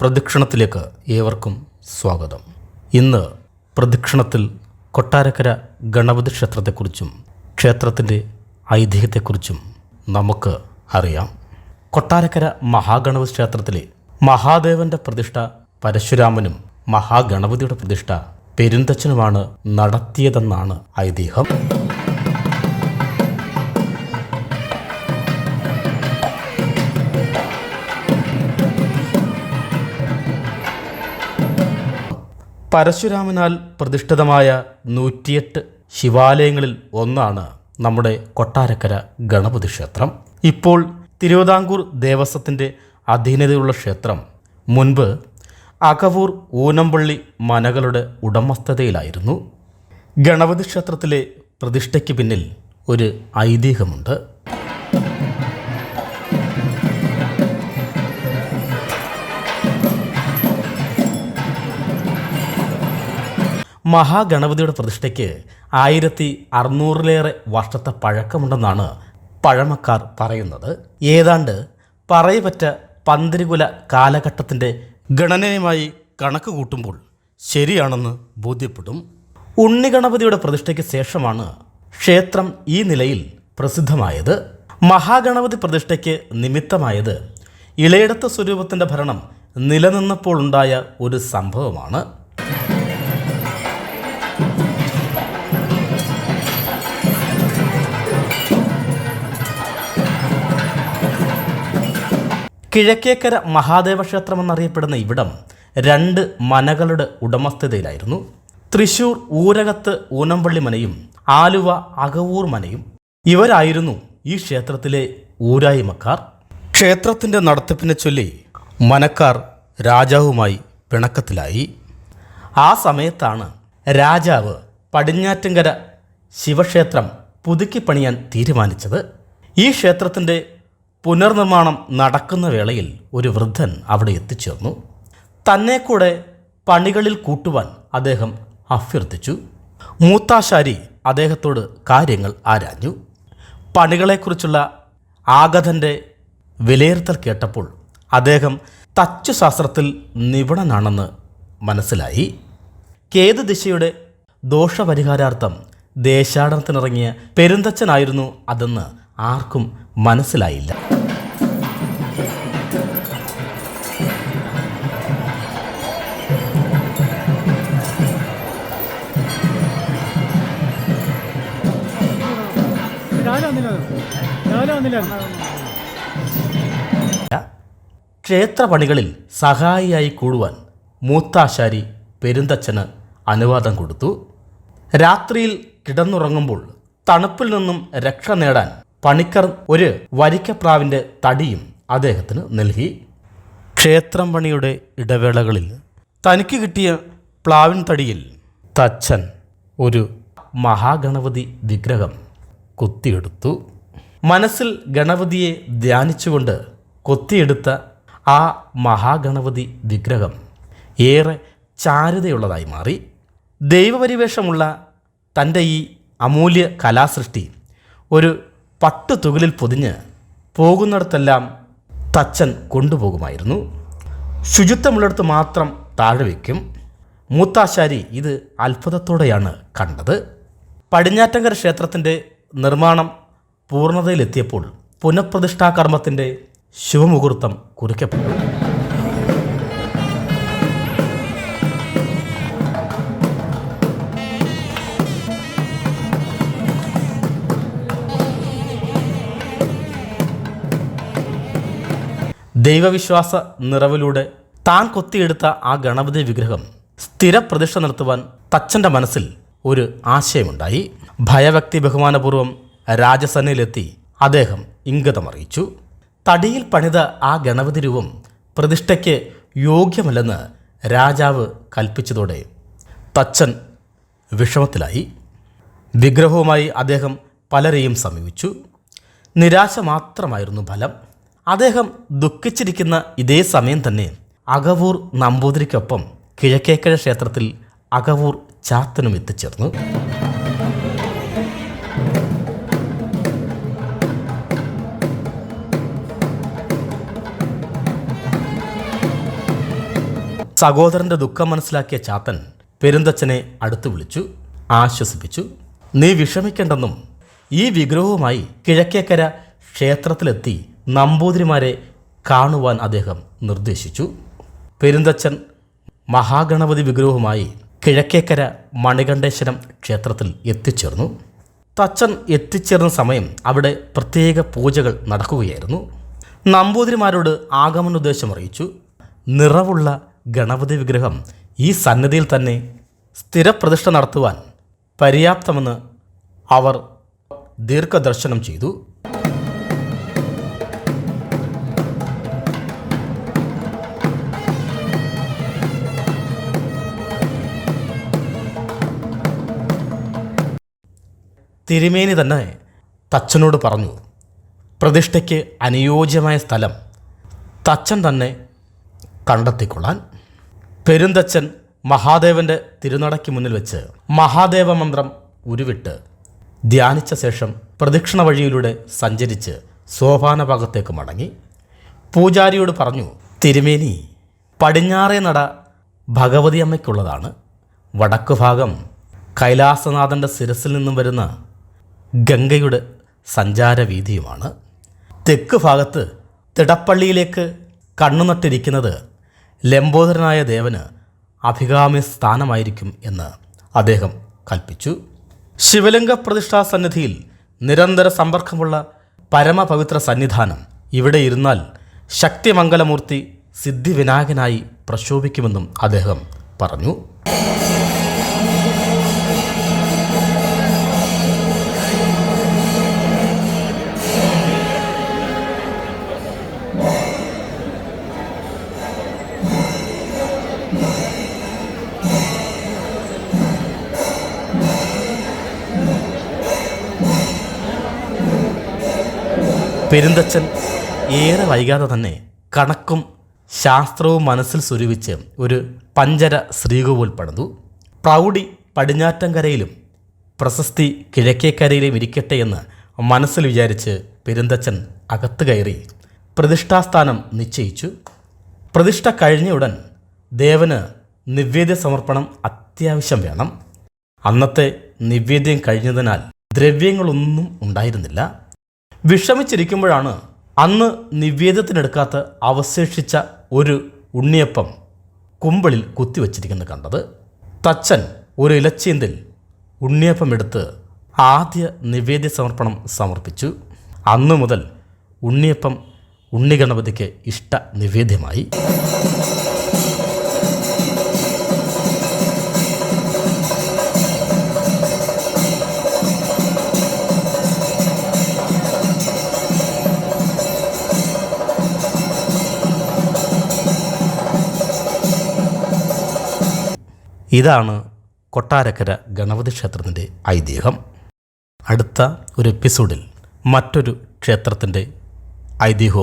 പ്രദക്ഷിണത്തിലേക്ക് ഏവർക്കും സ്വാഗതം. ഇന്ന് പ്രദക്ഷിണത്തിൽ കൊട്ടാരക്കര ഗണപതി ക്ഷേത്രത്തെക്കുറിച്ചും ക്ഷേത്രത്തിന്റെ ഐതിഹ്യത്തെക്കുറിച്ചും നമുക്ക് അറിയാം. കൊട്ടാരക്കര മഹാഗണപതി ക്ഷേത്രത്തിലെ മഹാദേവന്റെ പ്രതിഷ്ഠ പരശുരാമനും മഹാഗണപതിയുടെ പ്രതിഷ്ഠ പെരുന്തച്ഛനുമാണ് നടത്തിയതെന്നാണ് ഐതിഹ്യം. പരശുരാമനാൽ പ്രതിഷ്ഠിതമായ നൂറ്റിയെട്ട് ശിവാലയങ്ങളിൽ ഒന്നാണ് നമ്മുടെ കൊട്ടാരക്കര ഗണപതി ക്ഷേത്രം. ഇപ്പോൾ തിരുവിതാംകൂർ ദേവസ്വത്തിന്റെ അധീനതയുള്ള ക്ഷേത്രം. മുൻപ് അകവൂർ ഊനമ്പള്ളി മനകളുടെ ഉടമസ്ഥതയിലായിരുന്നു. ഗണപതി ക്ഷേത്രത്തിലെ പ്രതിഷ്ഠയ്ക്ക് പിന്നിൽ ഒരു ഐതിഹ്യമുണ്ട്. മഹാഗണപതിയുടെ പ്രതിഷ്ഠയ്ക്ക് ആയിരത്തി അറുന്നൂറിലേറെ വർഷത്തെ പഴക്കമുണ്ടെന്നാണ് പഴമക്കാർ പറയുന്നത്. ഏതാണ്ട് പറയപറ്റ പന്തിരികുല കാലഘട്ടത്തിന്റെ ഗണനയുമായി കണക്ക് കൂട്ടുമ്പോൾ ശരിയാണെന്ന് ബോധ്യപ്പെടും. ഉണ്ണിഗണപതിയുടെ പ്രതിഷ്ഠയ്ക്ക് ശേഷമാണ് ക്ഷേത്രം ഈ നിലയിൽ പ്രസിദ്ധമായത്. മഹാഗണപതി പ്രതിഷ്ഠയ്ക്ക് നിമിത്തമായത് ഇളയിടത്ത സ്വരൂപത്തിന്റെ ഭരണം നിലനിന്നപ്പോൾ ഉണ്ടായ ഒരു സംഭവമാണ്. കിഴക്കേക്കര മഹാദേവ ക്ഷേത്രം എന്നറിയപ്പെടുന്ന ഇവിടം രണ്ട് മനകളുടെ ഉടമസ്ഥതയിലായിരുന്നു. തൃശൂർ ഊരകത്ത് ഊനമ്പള്ളി മനയും ആലുവ അകവൂർ മനയും ഇവരായിരുന്നു ഈ ക്ഷേത്രത്തിലെ ഊരായ്മക്കാർ. ക്ഷേത്രത്തിന്റെ നടത്തിപ്പിനെ ചൊല്ലി മനക്കാർ രാജാവുമായി പിണക്കത്തിലായി. ആ സമയത്താണ് രാജാവ് പടിഞ്ഞാറ്റങ്കര ശിവക്ഷേത്രം പുതുക്കി പണിയാൻ തീരുമാനിച്ചത്. ഈ ക്ഷേത്രത്തിന്റെ പുനർനിർമ്മാണം നടക്കുന്ന വേളയിൽ ഒരു വൃദ്ധൻ അവിടെ എത്തിച്ചേർന്നു. തന്നെ കൂടെ പണികളിൽ കൂട്ടുവാൻ അദ്ദേഹം അഭ്യർത്ഥിച്ചു. മൂത്താശാരി അദ്ദേഹത്തോട് കാര്യങ്ങൾ ആരാഞ്ഞു. പണികളെക്കുറിച്ചുള്ള ആഗതന്റെ വിലയിരുത്തൽ കേട്ടപ്പോൾ അദ്ദേഹം തച്ചുശാസ്ത്രത്തിൽ നിപുണനാണെന്ന് മനസ്സിലായി. കേതു ദിശയുടെ ദോഷപരിഹാരാർത്ഥം ദേശാടനത്തിനിറങ്ങിയ പെരുന്തച്ഛനായിരുന്നു അതെന്ന് ആർക്കും മനസ്സിലായില്ല. ക്ഷേത്രപണികളിൽ സഹായിയായി കൂടുവാൻ മൂത്താശാരി പെരുന്തച്ഛന് അനുവാദം കൊടുത്തു. രാത്രിയിൽ കിടന്നുറങ്ങുമ്പോൾ തണുപ്പിൽ നിന്നും രക്ഷ നേടാൻ പണിക്കർ ഒരു വരിക്കപ്രാവിന്റെ തടിയും അദ്ദേഹത്തിന് നൽകി. ക്ഷേത്രം പണിയുടെ ഇടവേളകളിൽ തനിക്ക് കിട്ടിയ പ്ലാവിൻ തടിയിൽ തച്ചൻ ഒരു മഹാഗണപതി വിഗ്രഹം കൊത്തിയെടുത്തു. മനസ്സിൽ ഗണപതിയെ ധ്യാനിച്ചുകൊണ്ട് കൊത്തിയെടുത്ത ആ മഹാഗണപതി വിഗ്രഹം ഏറെ ചാരുതയുള്ളതായി മാറി. ദൈവപരിവേഷമുള്ള തന്റെ ഈ അമൂല്യ കലാസൃഷ്ടി ഒരു പട്ടുതുകലിൽ പൊതിഞ്ഞ് പോകുന്നിടത്തെല്ലാം തച്ചൻ കൊണ്ടുപോകുമായിരുന്നു. ശുചിത്വമുള്ളിടത്ത് മാത്രം താഴെ വയ്ക്കും. മൂത്താശാരി ഇത് അത്ഭുതത്തോടെയാണ് കണ്ടത്. പടിഞ്ഞാറ്റങ്കര ക്ഷേത്രത്തിന്റെ നിർമ്മാണം പൂർണതയിലെത്തിയപ്പോൾ പുനഃപ്രതിഷ്ഠാകർമ്മത്തിന്റെ ശുഭമുഹൂർത്തം കുറിക്കപ്പെട്ടു. ദൈവവിശ്വാസ നിറവിലൂടെ താൻ കൊത്തിയെടുത്ത ആ ഗണപതി വിഗ്രഹം സ്ഥിരപ്രതിഷ്ഠ നിർത്തുവാൻ തച്ചന്റെ മനസ്സിൽ ഒരു ആശയമുണ്ടായി. ഭയഭക്തി ബഹുമാനപൂർവം രാജസന്നയിലെത്തി അദ്ദേഹം ഇംഗതമറിയിച്ചു. തടിയിൽ പണിത ആ ഗണപതി രൂപം പ്രതിഷ്ഠയ്ക്ക് യോഗ്യമല്ലെന്ന് രാജാവ് കൽപ്പിച്ചതോടെ തച്ചൻ വിഷമത്തിലായി. വിഗ്രഹവുമായി അദ്ദേഹം പലരെയും സമീപിച്ചു. നിരാശ മാത്രമായിരുന്നു ഫലം. അദ്ദേഹം ദുഃഖിച്ചിരിക്കുന്ന ഇതേ സമയം തന്നെ അകവൂർ നമ്പൂതിരിക്കൊപ്പം കിഴക്കേക്കര ക്ഷേത്രത്തിൽ അകവൂർ ചാത്തനും എത്തിച്ചേർന്നു. സഹോദരന്റെ ദുഃഖം മനസ്സിലാക്കിയ ചാത്തൻ പെരുന്തച്ഛനെ അടുത്തു വിളിച്ചു ആശ്വസിപ്പിച്ചു. നീ വിഷമിക്കേണ്ടെന്നും ഈ വിഗ്രഹവുമായി കിഴക്കേക്കര ക്ഷേത്രത്തിലെത്തി നമ്പൂതിരിമാരെ കാണുവാൻ അദ്ദേഹം നിർദ്ദേശിച്ചു. പെരുന്തച്ഛൻ മഹാഗണപതി വിഗ്രഹവുമായി കിഴക്കേക്കര മണികണ്ഠേശ്വരം ക്ഷേത്രത്തിൽ എത്തിച്ചേർന്നു. തച്ചൻ എത്തിച്ചേർന്ന സമയം അവിടെ പ്രത്യേക പൂജകൾ നടക്കുകയായിരുന്നു. നമ്പൂതിരിമാരോട് ആഗമനോദ്ദേശം അറിയിച്ചു നിറവുള്ള ഗണപതി വിഗ്രഹം ഈ സന്നിധിയിൽ തന്നെ സ്ഥിരപ്രതിഷ്ഠ നടത്തുവാൻ പര്യാപ്തമെന്ന് അവർ ദീർഘദർശനം ചെയ്തു. തിരുമേനി തന്നെ തച്ചനോട് പറഞ്ഞു പ്രതിഷ്ഠയ്ക്ക് അനുയോജ്യമായ സ്ഥലം തച്ചൻ തന്നെ കണ്ടെത്തിക്കൊള്ളാൻ. പെരുന്തച്ചൻ മഹാദേവന്റെ തിരുനടയ്ക്ക് മുന്നിൽ വെച്ച് മഹാദേവ മന്ത്രം ഉരുവിട്ട് ധ്യാനിച്ച ശേഷം പ്രദക്ഷിണ വഴിയിലൂടെ സഞ്ചരിച്ച് സോപാന ഭാഗത്തേക്ക് മടങ്ങി. പൂജാരിയോട് പറഞ്ഞു തിരുമേനി പടിഞ്ഞാറേ നട ഭഗവതി അമ്മയ്ക്കുള്ളതാണ് വടക്കു ഭാഗം കൈലാസനാഥന്റെ ശിരസിൽ നിന്നും വരുന്ന ഗംഗയുടെ സഞ്ചാരവീതിയുമാണ് തെക്ക് ഭാഗത്ത് തിടപ്പള്ളിയിലേക്ക് കണ്ണുനട്ടിരിക്കുന്നത് ലംബോദരനായ ദേവന് അഭികാമ്യ സ്ഥാനമായിരിക്കും എന്ന് അദ്ദേഹം കൽപ്പിച്ചു. ശിവലിംഗ പ്രതിഷ്ഠാ സന്നിധിയിൽ നിരന്തര സമ്പർക്കമുള്ള പരമപവിത്ര സന്നിധാനം ഇവിടെ ഇരുന്നാൽ ശക്തിമംഗലമൂർത്തി സിദ്ധിവിനായകനായി പ്രശോഭിക്കുമെന്നും അദ്ദേഹം പറഞ്ഞു. പെരുന്തച്ചൻ ഏറെ വൈകാതെ തന്നെ കണക്കും ശാസ്ത്രവും മനസ്സിൽ സ്വരൂപിച്ച് ഒരു പഞ്ചര ശ്രീകോവിൽ പണിതു പ്രൗഢി പടിഞ്ഞാറ്റങ്കരയിലും പ്രശസ്തി കിഴക്കേക്കരയിലും ഇരിക്കട്ടെ എന്ന് മനസ്സിൽ വിചാരിച്ച് പെരുന്തച്ചൻ അകത്ത് കയറി പ്രതിഷ്ഠാസ്ഥാനം നിശ്ചയിച്ചു. പ്രതിഷ്ഠ കഴിഞ്ഞ ഉടൻ ദേവന് നിവേദ്യ സമർപ്പണം അത്യാവശ്യം വേണം. അന്നത്തെ നിവേദ്യം കഴിഞ്ഞതിനാൽ ദ്രവ്യങ്ങളൊന്നും ഉണ്ടായിരുന്നില്ല. വിഷമിച്ചിരിക്കുമ്പോഴാണ് അന്ന് നിവേദ്യത്തിനെടുക്കാത്ത അവശേഷിച്ച ഒരു ഉണ്ണിയപ്പം കുമ്പിളിൽ കുത്തിവച്ചിരിക്കുന്നത് കണ്ടത്. തച്ചൻ ഒരു ഇലച്ചീന്തിൽ ഉണ്ണിയപ്പം എടുത്ത് ആദ്യ നിവേദ്യ സമർപ്പണം സമർപ്പിച്ചു. അന്നു മുതൽ ഉണ്ണിയപ്പം ഉണ്ണിഗണപതിക്ക് ഇഷ്ട നിവേദ്യമായി ഇതാണ് കൊട്ടാരക്കര ഗണപതി ക്ഷേത്രത്തിന്റെ ഐതിഹ്യം. അടുത്ത ഒരു എപ്പിസോഡിൽ മറ്റൊരു ക്ഷേത്രത്തിന്റെ ഐതിഹ്യവും